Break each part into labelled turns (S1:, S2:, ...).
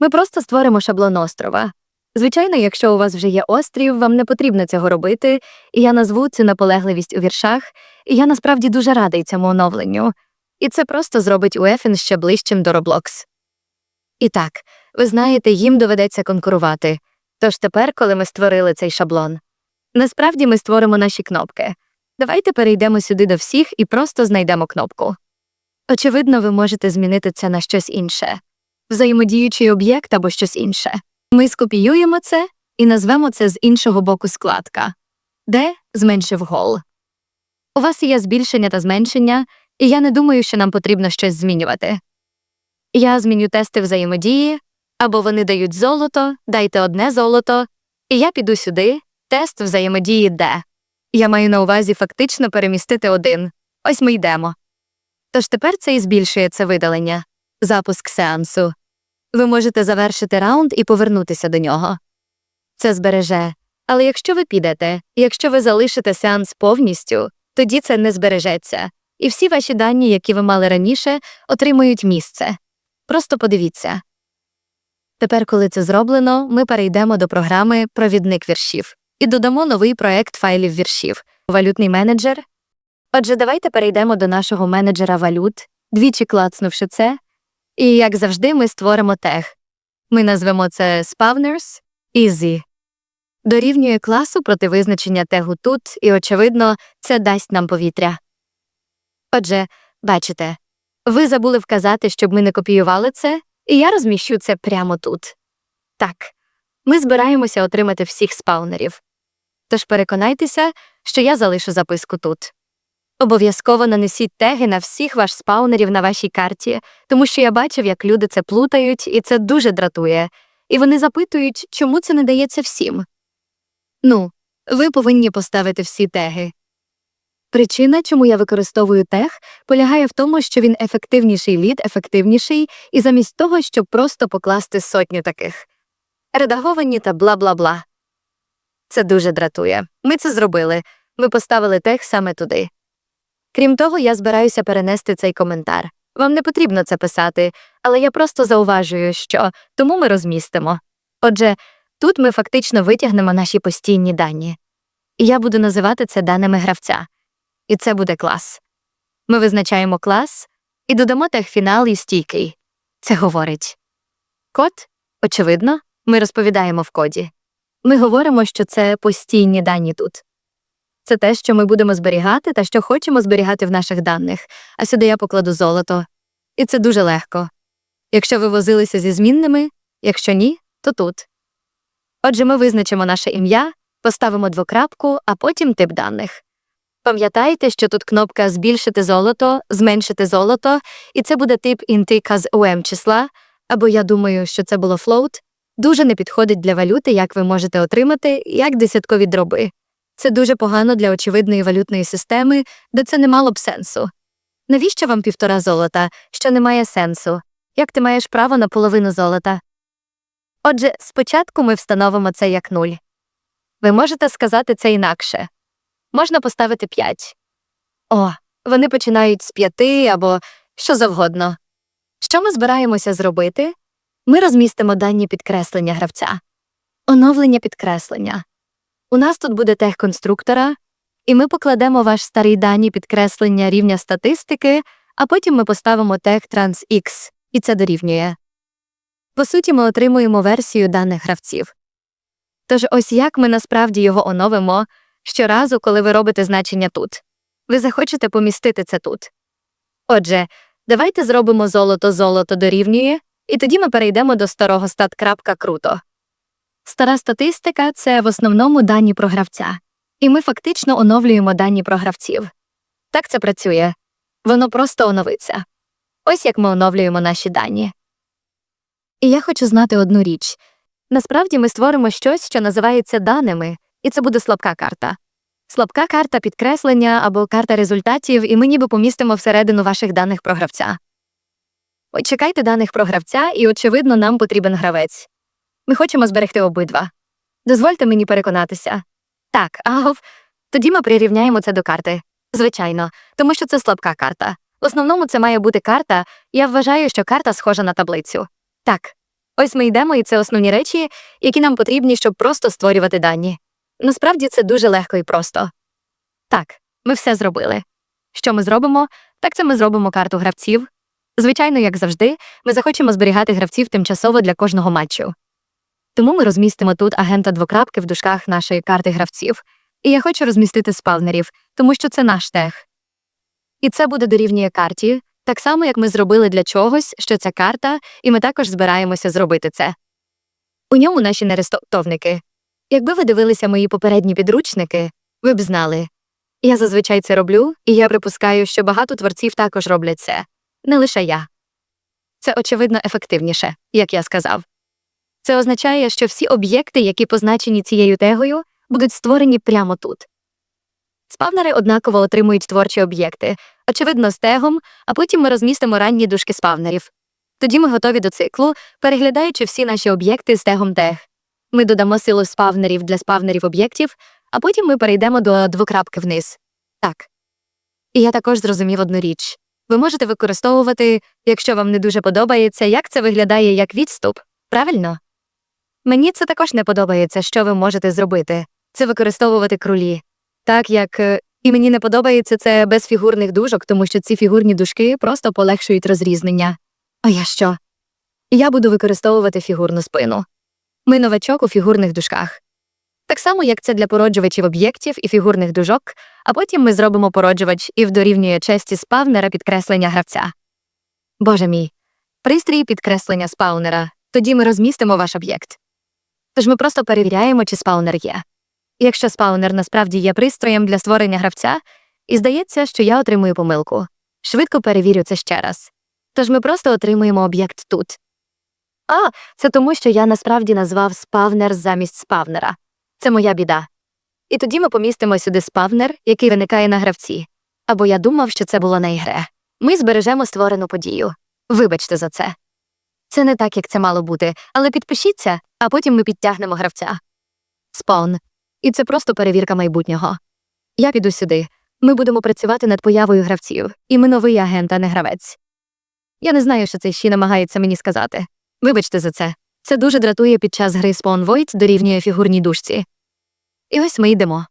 S1: Ми просто створимо шаблон острова. Звичайно, якщо у вас вже є острів, вам не потрібно цього робити, і я назву цю наполегливість у віршах, і я насправді дуже радий цьому оновленню. І це просто зробить UEFN ще ближчим до Roblox. І так, ви знаєте, їм доведеться конкурувати. Тож тепер, коли ми створили цей шаблон, насправді ми створимо наші кнопки. Давайте перейдемо сюди до всіх і просто знайдемо кнопку. Очевидно, ви можете змінити це на щось інше взаємодіючий об'єкт або щось інше. Ми скопіюємо це і назвемо це з іншого боку складка, де зменшив гол. У вас є збільшення та зменшення, і я не думаю, що нам потрібно щось змінювати. Я зміню тести взаємодії, або вони дають золото, дайте одне золото, і я піду сюди, тест взаємодії Д. Я маю на увазі фактично перемістити один. Ось ми йдемо. Тож тепер це і збільшує це видалення, запуск сеансу. Ви можете завершити раунд і повернутися до нього. Це збереже. Але якщо ви підете, якщо ви залишите сеанс повністю, тоді це не збережеться, і всі ваші дані, які ви мали раніше, отримують місце. Просто подивіться. Тепер, коли це зроблено, ми перейдемо до програми Провідник віршів і додамо новий проект файлів віршів валютний менеджер. Отже, давайте перейдемо до нашого менеджера валют, двічі клацнувши це, і, як завжди, ми створимо тег. Ми назвемо це Spawners Easy. Дорівнює класу проти визначення тегу тут, і, очевидно, це дасть нам повітря. Отже, бачите, ви забули вказати, щоб ми не копіювали це, і я розміщу це прямо тут. Так, ми збираємося отримати всіх спаунерів. Тож переконайтеся, що я залишу записку тут. Обов'язково нанесіть теги на всіх ваш спаунерів на вашій карті, тому що я бачив, як люди це плутають, і це дуже дратує. І вони запитують, чому це не дається всім. Ну, ви повинні поставити всі теги. Причина, чому я використовую тег, полягає в тому, що він ефективніший лід, ефективніший, і замість того, щоб просто покласти сотню таких. Редаговані та бла бла бла. Це дуже дратує. Ми це зробили. Ми поставили тег саме туди. Крім того, я збираюся перенести цей коментар. Вам не потрібно це писати, але я просто зауважую, що тому ми розмістимо. Отже, тут ми фактично витягнемо наші постійні дані. І я буду називати це даними гравця. І це буде клас. Ми визначаємо клас і додамо тег фінал і стійкий. Це говорить. Код, очевидно, ми розповідаємо в коді. Ми говоримо, що це постійні дані тут. Це те, що ми будемо зберігати та що хочемо зберігати в наших даних, а сюди я покладу золото. І це дуже легко. Якщо ви возилися зі змінними, якщо ні, то тут. Отже, ми визначимо наше ім'я, поставимо двокрапку, а потім тип даних. Пам'ятайте, що тут кнопка збільшити золото, зменшити золото, і це буде тип інтика з UM числа, або я думаю, що це було float, дуже не підходить для валюти, як ви можете отримати, як десяткові дроби. Це дуже погано для очевидної валютної системи, де це не мало б сенсу. Навіщо вам півтора золота, що не має сенсу? Як ти маєш право на половину золота? Отже, спочатку ми встановимо це як нуль. Ви можете сказати це інакше. Можна поставити 5. О, вони починають з 5 або що завгодно. Що ми збираємося зробити? Ми розмістимо дані підкреслення гравця. Оновлення підкреслення. У нас тут буде тег конструктора, і ми покладемо ваш старий дані підкреслення рівня статистики, а потім ми поставимо тег transx, і це дорівнює. По суті, ми отримуємо версію даних гравців. Тож ось як ми насправді його оновимо щоразу, коли ви робите значення тут. Ви захочете помістити це тут. Отже, давайте зробимо золото золото дорівнює, і тоді ми перейдемо до старого стат.крапка круто. Стара статистика це в основному дані про гравця, і ми фактично оновлюємо дані про гравців. Так це працює. Воно просто оновиться. Ось як ми оновлюємо наші дані. І я хочу знати одну річ. Насправді ми створимо щось, що називається даними, і це буде слабка карта. Слабка карта підкреслення або карта результатів, і ми ніби помістимо всередину ваших даних про гравця. Ой, чекайте даних про гравця, і, очевидно, нам потрібен гравець. Ми хочемо зберегти обидва. Дозвольте мені переконатися. Так, агов, тоді ми прирівняємо це до карти. Звичайно, тому що це слабка карта. В основному це має бути карта, я вважаю, що карта схожа на таблицю. Так. Ось ми йдемо, і це основні речі, які нам потрібні, щоб просто створювати дані. Насправді це дуже легко і просто. Так, ми все зробили. Що ми зробимо? Так це ми зробимо карту гравців. Звичайно, як завжди, ми захочемо зберігати гравців тимчасово для кожного матчу. Тому ми розмістимо тут агента двокрапки в дужках нашої карти гравців. І я хочу розмістити спавнерів, тому що це наш тег. І це буде дорівнює карті, так само, як ми зробили для чогось, що це карта, і ми також збираємося зробити це. У ньому наші нерестовники. Якби ви дивилися мої попередні підручники, ви б знали. Я зазвичай це роблю, і я припускаю, що багато творців також роблять це, не лише я. Це очевидно ефективніше, як я сказав. Це означає, що всі об'єкти, які позначені цією тегою, будуть створені прямо тут. Спавнери однаково отримують творчі об'єкти, очевидно, з тегом, а потім ми розмістимо ранні дужки спавнерів. Тоді ми готові до циклу, переглядаючи всі наші об'єкти з тегом тег. Ми додамо силу спавнерів для спавнерів об'єктів, а потім ми перейдемо до двокрапки вниз. Так. І я також зрозумів одну річ. Ви можете використовувати, якщо вам не дуже подобається, як це виглядає як відступ, правильно? Мені це також не подобається, що ви можете зробити. Це використовувати крулі. Так як е, і мені не подобається це без фігурних дужок, тому що ці фігурні дужки просто полегшують розрізнення. А я що? Я буду використовувати фігурну спину. Ми новачок у фігурних дужках. Так само, як це для породжувачів об'єктів і фігурних дужок, а потім ми зробимо породжувач і вдорівнює честі спавнера підкреслення гравця. Боже мій, пристрій підкреслення спаунера. Тоді ми розмістимо ваш об'єкт. Тож ми просто перевіряємо, чи спаунер є. Якщо спаунер насправді є пристроєм для створення гравця, і здається, що я отримую помилку. Швидко перевірю це ще раз. Тож ми просто отримуємо об'єкт тут. А, це тому, що я насправді назвав спавнер замість спавнера. Це моя біда. І тоді ми помістимо сюди спавнер, який виникає на гравці. Або я думав, що це було на ігре. Ми збережемо створену подію. Вибачте за це. Це не так, як це мало бути, але підпишіться, а потім ми підтягнемо гравця. Спаун. І це просто перевірка майбутнього. Я піду сюди. Ми будемо працювати над появою гравців, і ми новий агент, а не гравець. Я не знаю, що цей ще намагається мені сказати. Вибачте за це. Це дуже дратує під час гри Spawn Void дорівнює фігурній дужці. І ось ми йдемо.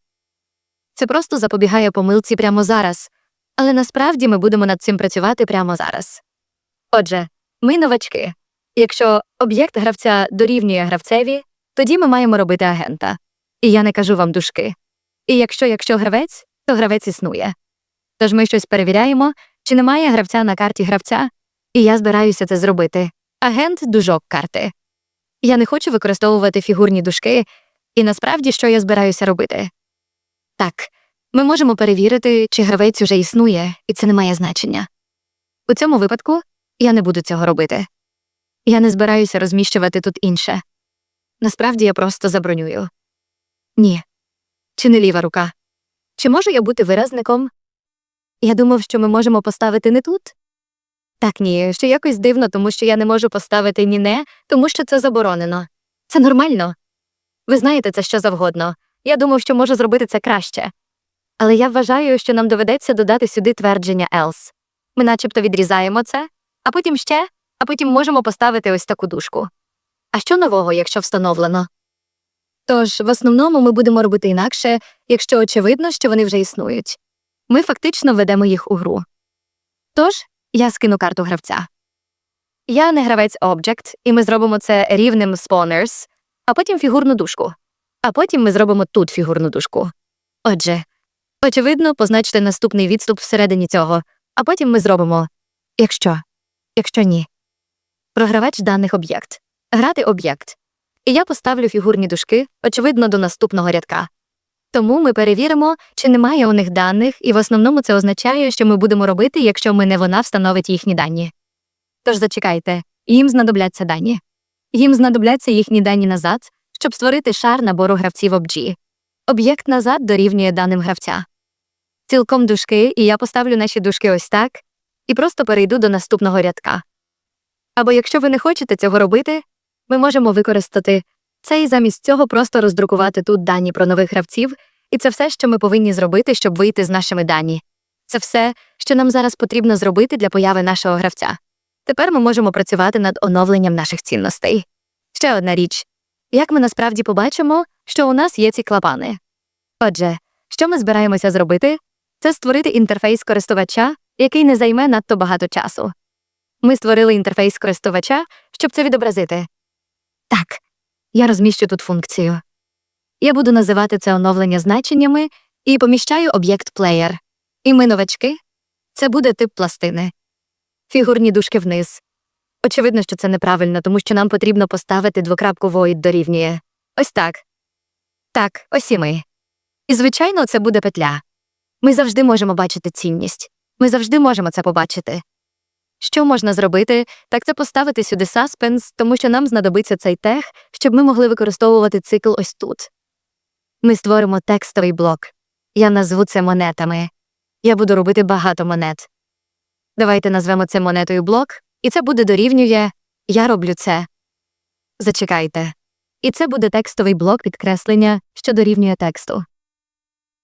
S1: Це просто запобігає помилці прямо зараз, але насправді ми будемо над цим працювати прямо зараз. Отже, ми новачки. Якщо об'єкт гравця дорівнює гравцеві, тоді ми маємо робити агента. І я не кажу вам дужки. І якщо якщо гравець, то гравець існує. Тож ми щось перевіряємо, чи немає гравця на карті гравця, і я збираюся це зробити. Агент дужок карти. Я не хочу використовувати фігурні дужки, і насправді що я збираюся робити. Так, ми можемо перевірити, чи гравець уже існує, і це не має значення. У цьому випадку я не буду цього робити. Я не збираюся розміщувати тут інше. Насправді я просто забронюю. Ні. Чи не ліва рука? Чи можу я бути виразником? Я думав, що ми можемо поставити не тут. Так, ні, що якось дивно, тому що я не можу поставити ні не, тому що це заборонено. Це нормально. Ви знаєте це що завгодно. Я думав, що можу зробити це краще. Але я вважаю, що нам доведеться додати сюди твердження else. Ми начебто відрізаємо це, а потім ще, а потім можемо поставити ось таку дужку. А що нового, якщо встановлено? Тож, в основному ми будемо робити інакше, якщо очевидно, що вони вже існують. Ми фактично ведемо їх у гру. Тож, я скину карту гравця. Я не гравець Object, і ми зробимо це рівнем spawners, а потім фігурну дужку. А потім ми зробимо тут фігурну дужку. Отже, очевидно, позначте наступний відступ всередині цього, а потім ми зробимо якщо, якщо ні. Програвач даних об'єкт. Грати об'єкт. І я поставлю фігурні дужки, очевидно, до наступного рядка. Тому ми перевіримо, чи немає у них даних, і в основному це означає, що ми будемо робити, якщо ми не вона встановить їхні дані. Тож зачекайте, їм знадобляться дані. Їм знадобляться їхні дані назад, щоб створити шар набору гравців OBG. Об'єкт назад дорівнює даним гравця. Цілком дужки, і я поставлю наші дужки ось так, і просто перейду до наступного рядка. Або якщо ви не хочете цього робити, ми можемо використати це і замість цього просто роздрукувати тут дані про нових гравців, і це все, що ми повинні зробити, щоб вийти з нашими дані. Це все, що нам зараз потрібно зробити для появи нашого гравця. Тепер ми можемо працювати над оновленням наших цінностей. ще одна річ. Як ми насправді побачимо, що у нас є ці клапани? Отже, що ми збираємося зробити, це створити інтерфейс користувача, який не займе надто багато часу. Ми створили інтерфейс користувача, щоб це відобразити. Так, я розміщу тут функцію. Я буду називати це оновлення значеннями і поміщаю об'єкт player. І ми новачки. Це буде тип пластини. Фігурні дужки вниз. Очевидно, що це неправильно, тому що нам потрібно поставити двокрапку void дорівнює. Ось так. Так, ось і ми. І, звичайно, це буде петля. Ми завжди можемо бачити цінність. Ми завжди можемо це побачити. Що можна зробити, так це поставити сюди саспенс, тому що нам знадобиться цей тег, щоб ми могли використовувати цикл ось тут. Ми створимо текстовий блок. Я назву це монетами. Я буду робити багато монет. Давайте назвемо це монетою блок, і це буде дорівнює Я роблю це. Зачекайте. І це буде текстовий блок підкреслення, що дорівнює тексту.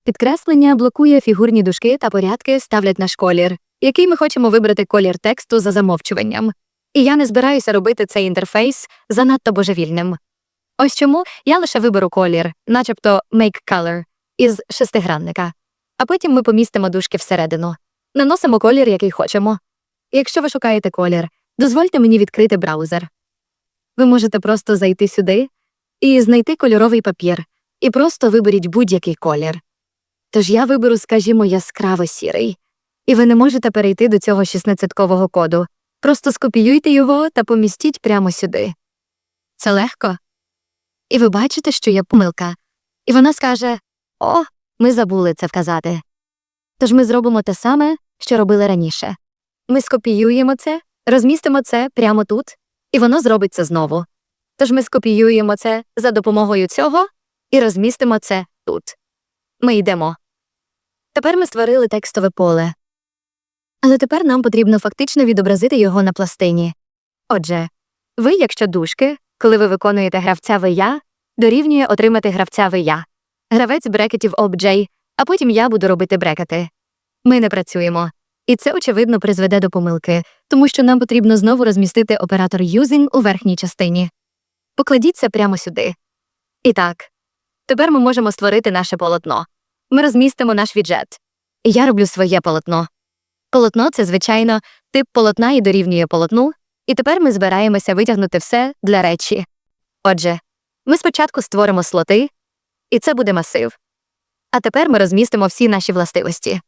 S1: Підкреслення блокує фігурні дужки та порядки ставлять наш колір, який ми хочемо вибрати колір тексту за замовчуванням. І я не збираюся робити цей інтерфейс занадто божевільним. Ось чому я лише виберу колір, начебто make color, із шестигранника. А потім ми помістимо дужки всередину. Наносимо колір, який хочемо. Якщо ви шукаєте колір, дозвольте мені відкрити браузер. Ви можете просто зайти сюди і знайти кольоровий папір, і просто виберіть будь-який колір. Тож я виберу, скажімо, яскраво сірий. І ви не можете перейти до цього 16-кового коду. Просто скопіюйте його та помістіть прямо сюди. Це легко. І ви бачите, що є помилка. І вона скаже: О, ми забули це вказати. Тож ми зробимо те саме, що робили раніше. Ми скопіюємо це, розмістимо це прямо тут, і воно зробить це знову. Тож ми скопіюємо це за допомогою цього і розмістимо це тут. Ми йдемо. Тепер ми створили текстове поле. Але тепер нам потрібно фактично відобразити його на пластині. Отже, ви, якщо дужки, коли ви виконуєте гравця я, дорівнює отримати гравця я. Гравець брекетів obj, а потім я буду робити брекети. Ми не працюємо. І це, очевидно, призведе до помилки, тому що нам потрібно знову розмістити оператор using у верхній частині. Покладіть це прямо сюди. І так, тепер ми можемо створити наше полотно. Ми розмістимо наш віджет. І я роблю своє полотно. Полотно це, звичайно, тип полотна і дорівнює полотну, і тепер ми збираємося витягнути все для речі. Отже, ми спочатку створимо слоти, і це буде масив. А тепер ми розмістимо всі наші властивості.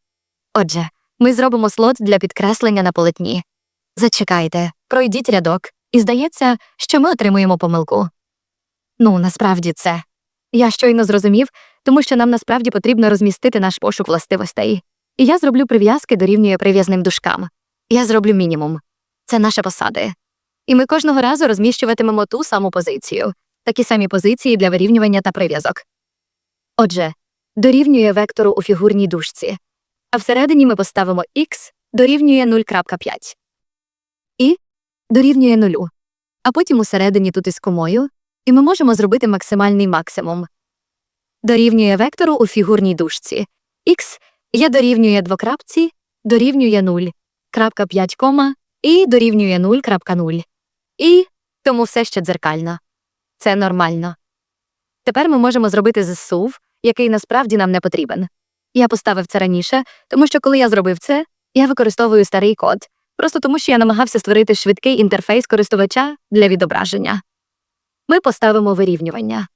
S1: Отже, ми зробимо слот для підкреслення на полотні. Зачекайте, пройдіть рядок, і здається, що ми отримуємо помилку. Ну, насправді це. Я щойно зрозумів, тому що нам насправді потрібно розмістити наш пошук властивостей. І я зроблю прив'язки дорівнює прив'язним дужкам. Я зроблю мінімум. Це наші посади. І ми кожного разу розміщуватимемо ту саму позицію, такі самі позиції для вирівнювання та прив'язок. Отже, дорівнює вектору у фігурній дужці, а всередині ми поставимо x дорівнює 0.5 і дорівнює 0. А потім усередині тут із комою, і ми можемо зробити максимальний максимум. Дорівнює вектору у фігурній дужці. x є дорівнює двокрапці, дорівнює 0, крапка 5 кома і дорівнює 0.0. І тому все ще дзеркально. Це нормально. Тепер ми можемо зробити зсув, який насправді нам не потрібен. Я поставив це раніше, тому що коли я зробив це, я використовую старий код, просто тому що я намагався створити швидкий інтерфейс користувача для відображення. Ми поставимо вирівнювання.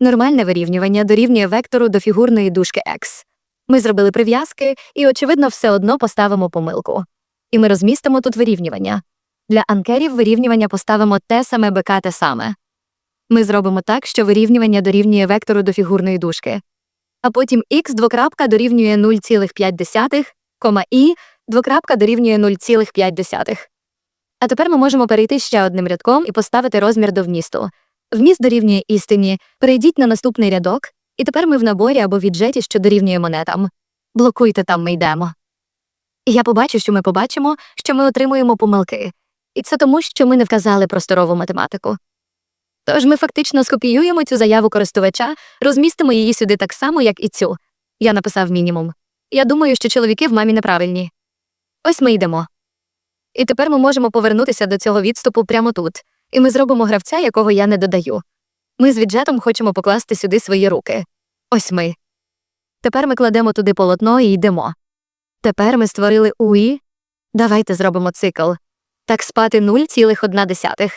S1: Нормальне вирівнювання дорівнює вектору до фігурної дужки X. Ми зробили прив'язки і, очевидно, все одно поставимо помилку. І ми розмістимо тут вирівнювання. Для анкерів вирівнювання поставимо те саме БК те саме. Ми зробимо так, що вирівнювання дорівнює вектору до фігурної дужки. А потім х двокрапка дорівнює 0,5, кома і двокрапка дорівнює 0,5. А тепер ми можемо перейти ще одним рядком і поставити розмір до вмісту. Вміст дорівнює істині. Перейдіть на наступний рядок, і тепер ми в наборі або віджеті, що дорівнює монетам. Блокуйте там ми йдемо. Я побачу, що ми побачимо, що ми отримуємо помилки. І це тому, що ми не вказали просторову математику. Тож ми фактично скопіюємо цю заяву користувача, розмістимо її сюди так само, як і цю. Я написав мінімум. Я думаю, що чоловіки в мамі неправильні. Ось ми йдемо. І тепер ми можемо повернутися до цього відступу прямо тут. і ми зробимо гравця, якого я не додаю. Ми з віджетом хочемо покласти сюди свої руки. Ось ми. Тепер ми кладемо туди полотно і йдемо. Тепер ми створили УІ. Давайте зробимо цикл. Так спати 0,1.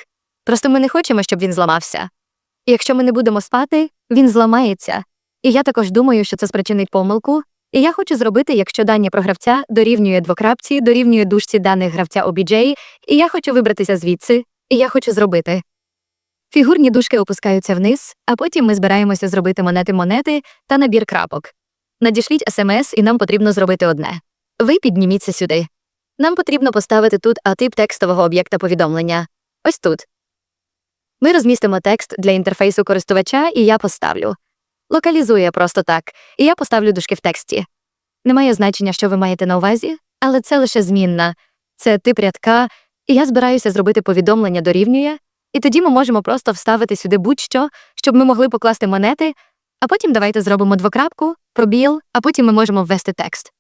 S1: Просто ми не хочемо, щоб він зламався. Якщо ми не будемо спати, він зламається. І я також думаю, що це спричинить помилку. І я хочу зробити, якщо дані про гравця дорівнює двокрапці, дорівнює дужці даних гравця OBJ, і я хочу вибратися звідси, і я хочу зробити. Фігурні дужки опускаються вниз, а потім ми збираємося зробити монети-монети та набір крапок. Надішліть смс, і нам потрібно зробити одне. Ви підніміться сюди. Нам потрібно поставити тут А-тип текстового об'єкта повідомлення. Ось тут. Ми розмістимо текст для інтерфейсу користувача, і я поставлю. Локалізує просто так, і я поставлю дужки в тексті. Немає значення, що ви маєте на увазі, але це лише змінна. Це тип рядка, і я збираюся зробити повідомлення дорівнює, і тоді ми можемо просто вставити сюди будь-що, щоб ми могли покласти монети, а потім давайте зробимо двокрапку, пробіл, а потім ми можемо ввести текст.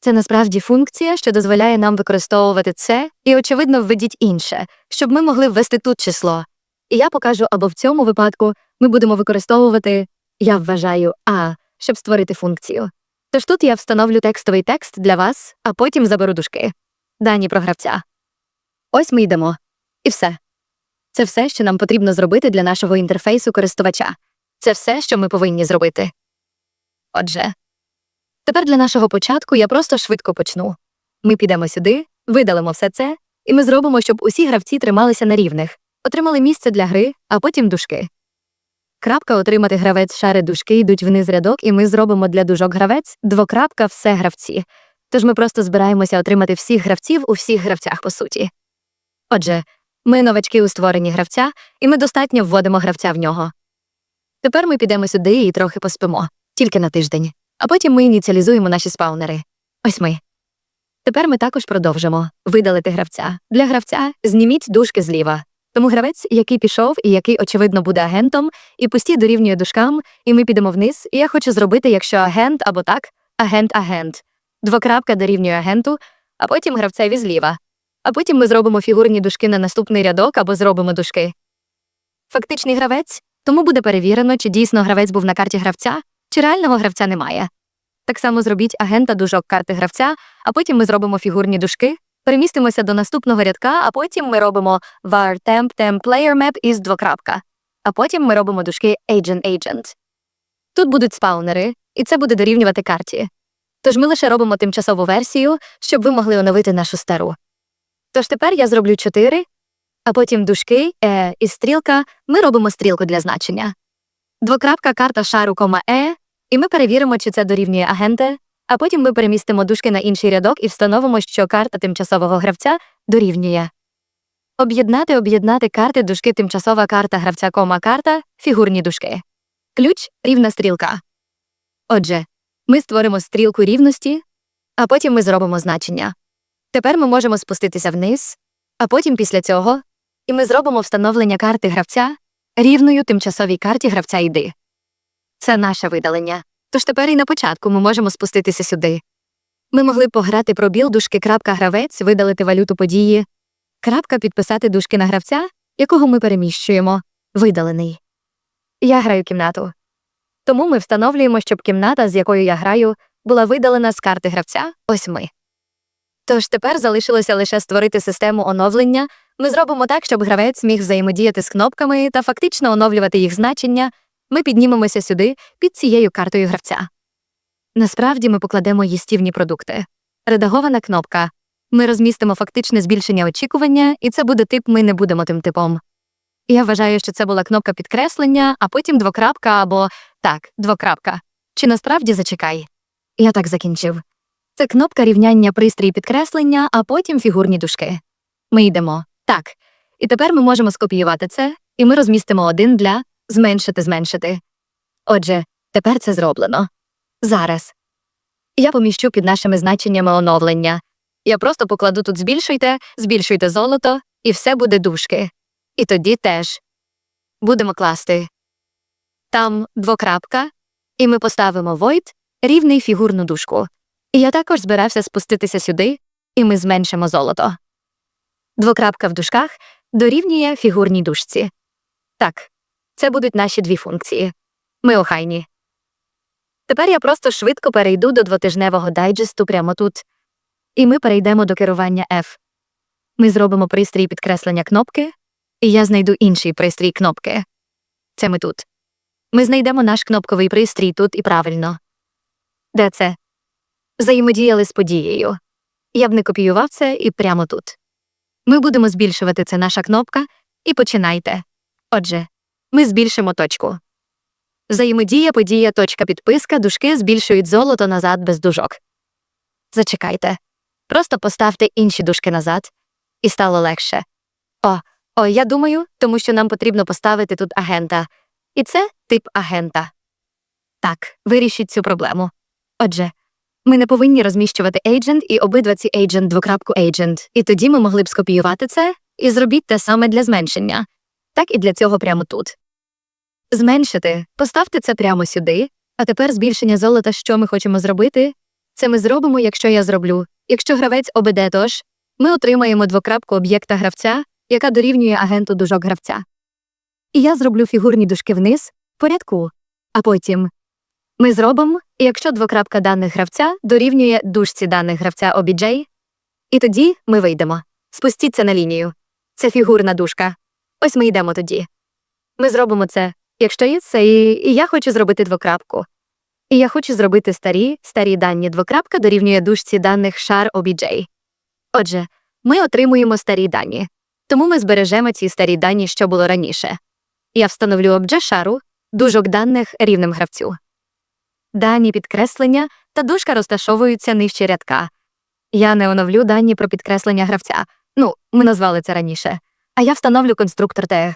S1: Це насправді функція, що дозволяє нам використовувати це, і, очевидно, введіть інше, щоб ми могли ввести тут число. І я покажу або в цьому випадку ми будемо використовувати, я вважаю, А, щоб створити функцію. Тож тут я встановлю текстовий текст для вас, а потім заберу дужки. Дані про гравця. Ось ми йдемо. І все. Це все, що нам потрібно зробити для нашого інтерфейсу користувача. Це все, що ми повинні зробити. Отже, тепер для нашого початку я просто швидко почну. Ми підемо сюди, видалимо все це, і ми зробимо, щоб усі гравці трималися на рівних, отримали місце для гри, а потім дужки. Крапка отримати гравець шари дужки йдуть вниз рядок, і ми зробимо для дужок гравець двокрапка все гравці. Тож ми просто збираємося отримати всіх гравців у всіх гравцях по суті. Отже, ми новачки у створенні гравця, і ми достатньо вводимо гравця в нього. Тепер ми підемо сюди і трохи поспимо, тільки на тиждень, а потім ми ініціалізуємо наші спаунери. Ось ми. Тепер ми також продовжимо видалити гравця. Для гравця зніміть дужки зліва. Тому гравець, який пішов і який, очевидно, буде агентом, і пусті дорівнює дужкам, і ми підемо вниз, і я хочу зробити, якщо агент або так, агент-агент. Двокрапка дорівнює агенту, а потім гравцеві зліва. А потім ми зробимо фігурні дужки на наступний рядок або зробимо дужки. Фактичний гравець, тому буде перевірено, чи дійсно гравець був на карті гравця, чи реального гравця немає. Так само зробіть агента дужок карти гравця, а потім ми зробимо фігурні дужки, перемістимося до наступного рядка, а потім ми робимо var temp temp player map із двокрапка. А потім ми робимо дужки agent agent. Тут будуть спаунери, і це буде дорівнювати карті. Тож ми лише робимо тимчасову версію, щоб ви могли оновити нашу стару. Тож тепер я зроблю 4, а потім дужки, е і стрілка, ми робимо стрілку для значення. Двокрапка карта шару, кома е, і ми перевіримо, чи це дорівнює агенте, а потім ми перемістимо дужки на інший рядок і встановимо, що карта тимчасового гравця дорівнює. Об'єднати об'єднати карти дужки тимчасова карта гравця кома карта, фігурні дужки. Ключ рівна стрілка. Отже, ми створимо стрілку рівності, а потім ми зробимо значення. Тепер ми можемо спуститися вниз, а потім після цього і ми зробимо встановлення карти гравця рівною тимчасовій карті гравця йди. Це наше видалення. Тож тепер і на початку ми можемо спуститися сюди. Ми могли б пограти пробіл дужки крапка гравець, видалити валюту події, крапка підписати дужки на гравця, якого ми переміщуємо, видалений. Я граю кімнату. Тому ми встановлюємо, щоб кімната, з якою я граю, була видалена з карти гравця, ось ми. Тож тепер залишилося лише створити систему оновлення. Ми зробимо так, щоб гравець міг взаємодіяти з кнопками та фактично оновлювати їх значення. Ми піднімемося сюди під цією картою гравця. Насправді ми покладемо їстівні продукти. Редагована кнопка. Ми розмістимо фактичне збільшення очікування, і це буде тип ми не будемо тим типом. Я вважаю, що це була кнопка підкреслення, а потім двокрапка або так, двокрапка. Чи насправді зачекай? Я так закінчив. Це кнопка рівняння пристрій підкреслення, а потім фігурні дужки. Ми йдемо. Так. І тепер ми можемо скопіювати це, і ми розмістимо один для зменшити зменшити. Отже, тепер це зроблено. Зараз. Я поміщу під нашими значеннями оновлення. Я просто покладу тут збільшуйте, збільшуйте золото, і все буде дужки. І тоді теж. Будемо класти. Там двокрапка, і ми поставимо void рівний фігурну дужку. Я також збирався спуститися сюди, і ми зменшимо золото. Двокрапка в дужках, дорівнює фігурній дужці. Так, це будуть наші дві функції. Ми охайні. Тепер я просто швидко перейду до двотижневого дайджесту прямо тут. І ми перейдемо до керування F. Ми зробимо пристрій підкреслення кнопки, і я знайду інший пристрій кнопки. Це ми тут. Ми знайдемо наш кнопковий пристрій тут і правильно. Де це? Взаємодіяли з подією. Я б не копіював це і прямо тут. Ми будемо збільшувати це наша кнопка, і починайте. Отже, ми збільшимо точку. Взаємодія, подія, точка підписка, дужки збільшують золото назад без дужок. Зачекайте. Просто поставте інші дужки назад, і стало легше. О, о, я думаю, тому що нам потрібно поставити тут агента. І це тип агента. Так, вирішіть цю проблему. Отже, ми не повинні розміщувати agent і обидва ці agent двокрапку agent, і тоді ми могли б скопіювати це і зробіть те саме для зменшення. Так і для цього прямо тут. Зменшити, поставте це прямо сюди, а тепер збільшення золота, що ми хочемо зробити, це ми зробимо, якщо я зроблю. Якщо гравець обеде тож, ми отримаємо двокрапку об'єкта гравця, яка дорівнює агенту дужок гравця. І я зроблю фігурні дужки вниз, в порядку, а потім ми зробимо, якщо двокрапка даних гравця дорівнює дужці даних гравця OBJ, і тоді ми вийдемо. Спустіться на лінію. Це фігурна дужка. Ось ми йдемо тоді. Ми зробимо це, якщо є це, і, і я хочу зробити двокрапку. І я хочу зробити старі, старі дані двокрапка дорівнює дужці даних шар OBJ. Отже, ми отримуємо старі дані, тому ми збережемо ці старі дані, що було раніше. Я встановлю обже шару, дужок даних рівним гравцю. Дані підкреслення та дужка розташовуються нижче рядка. Я не оновлю дані про підкреслення гравця. Ну, ми назвали це раніше. А я встановлю конструктор тег.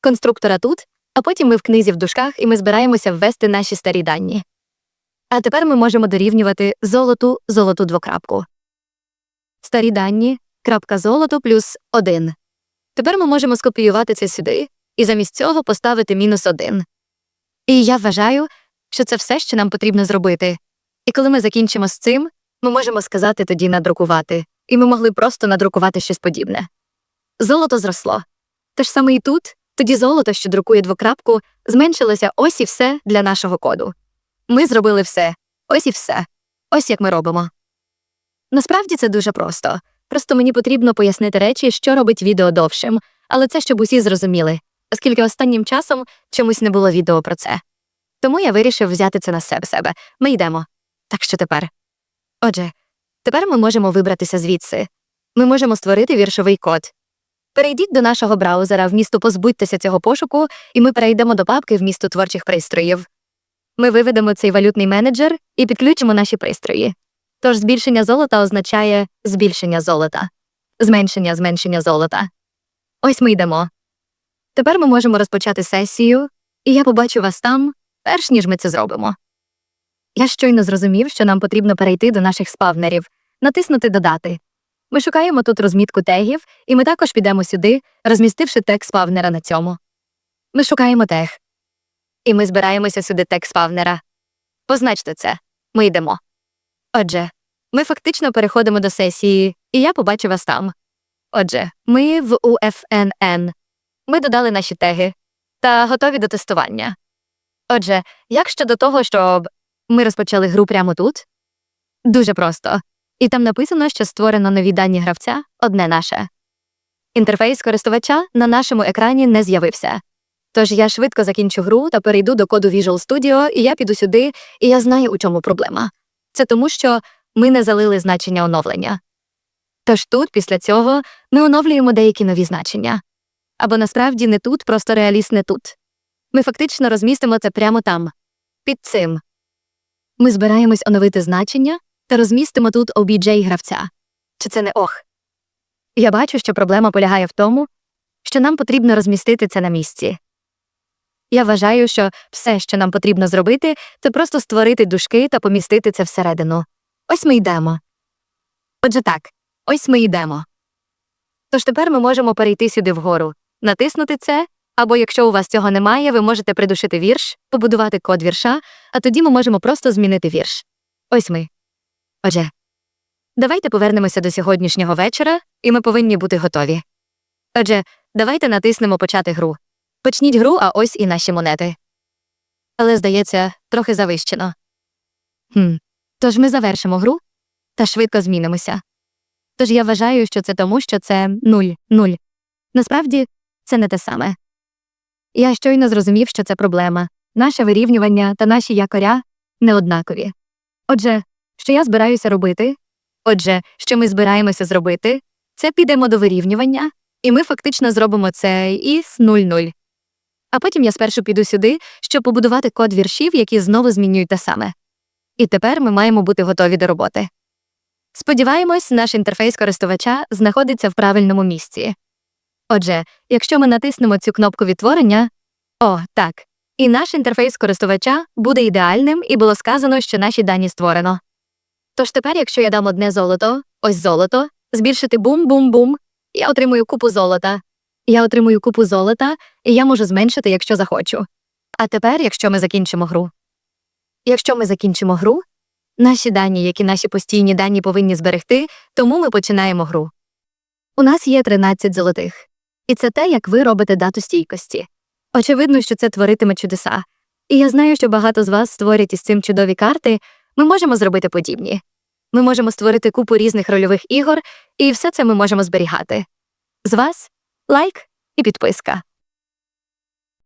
S1: Конструктора тут, а потім ми в книзі в дужках і ми збираємося ввести наші старі дані. А тепер ми можемо дорівнювати золоту золоту двокрапку. Старі дані, крапка золото плюс 1. Тепер ми можемо скопіювати це сюди і замість цього поставити мінус 1. І я вважаю, що це все, що нам потрібно зробити. І коли ми закінчимо з цим, ми можемо сказати тоді надрукувати, і ми могли просто надрукувати щось подібне. Золото зросло. Те ж саме і тут, тоді золото, що друкує двокрапку, зменшилося ось і все для нашого коду. Ми зробили все, ось і все. Ось як ми робимо. Насправді це дуже просто. Просто мені потрібно пояснити речі, що робить відео довшим, але це щоб усі зрозуміли, оскільки останнім часом чомусь не було відео про це. Тому я вирішив взяти це на себе. Ми йдемо. Так що тепер? Отже, тепер ми можемо вибратися звідси. Ми можемо створити віршовий код. Перейдіть до нашого браузера вмісту позбудьтеся цього пошуку, і ми перейдемо до папки вмісту творчих пристроїв. Ми виведемо цей валютний менеджер і підключимо наші пристрої. Тож збільшення золота означає збільшення золота, зменшення зменшення золота. Ось ми йдемо. Тепер ми можемо розпочати сесію, і я побачу вас там, перш ніж ми це зробимо. Я щойно зрозумів, що нам потрібно перейти до наших спавнерів, натиснути Додати. Ми шукаємо тут розмітку тегів, і ми також підемо сюди, розмістивши тег спавнера на цьому. Ми шукаємо тег. І ми збираємося сюди тег спавнера. Позначте це. Ми йдемо. Отже, ми фактично переходимо до сесії, і я побачу вас там. Отже, ми в UFNN. Ми додали наші теги та готові до тестування. Отже, як щодо того, щоб ми розпочали гру прямо тут? Дуже просто. І там написано, що створено нові дані гравця одне наше. Інтерфейс користувача на нашому екрані не з'явився. Тож я швидко закінчу гру та перейду до коду Visual Studio, і я піду сюди, і я знаю, у чому проблема. Це тому, що ми не залили значення оновлення. Тож тут, після цього, ми оновлюємо деякі нові значення. Або насправді не тут, просто реаліст не тут. Ми фактично розмістимо це прямо там, під цим. Ми збираємось оновити значення та розмістимо тут OBJ гравця. Чи це не ох? Я бачу, що проблема полягає в тому, що нам потрібно розмістити це на місці. Я вважаю, що все, що нам потрібно зробити, це просто створити дужки та помістити це всередину. Ось ми йдемо. Отже так, ось ми йдемо. Тож тепер ми можемо перейти сюди вгору, натиснути це, або якщо у вас цього немає, ви можете придушити вірш, побудувати код вірша, а тоді ми можемо просто змінити вірш. Ось ми. Отже, давайте повернемося до сьогоднішнього вечора, і ми повинні бути готові. Отже, давайте натиснемо почати гру. Почніть гру, а ось і наші монети. Але, здається, трохи завищено. Хм. Тож ми завершимо гру та швидко змінимося. Тож я вважаю, що це тому, що це нуль, нуль. Насправді, це не те саме. Я щойно зрозумів, що це проблема. Наше вирівнювання та наші якоря не однакові. Отже, що я збираюся робити? Отже, що ми збираємося зробити, це підемо до вирівнювання, і ми фактично зробимо це із 0-0. А потім я спершу піду сюди, щоб побудувати код віршів, які знову змінюють те саме. І тепер ми маємо бути готові до роботи. Сподіваємось, наш інтерфейс користувача знаходиться в правильному місці. Отже, якщо ми натиснемо цю кнопку відтворення, о, так, і наш інтерфейс користувача буде ідеальним, і було сказано, що наші дані створено. Тож тепер, якщо я дам одне золото, ось золото, збільшити бум-бум-бум, я отримую купу золота. Я отримую купу золота, і я можу зменшити, якщо захочу. А тепер, якщо ми закінчимо гру. Якщо ми закінчимо гру, наші дані, які наші постійні дані повинні зберегти, тому ми починаємо гру. У нас є 13 золотих. І це те, як ви робите дату стійкості. Очевидно, що це творитиме чудеса. І я знаю, що багато з вас створять із цим чудові карти, ми можемо зробити подібні. Ми можемо створити купу різних рольових ігор, і все це ми можемо зберігати. З вас лайк і підписка.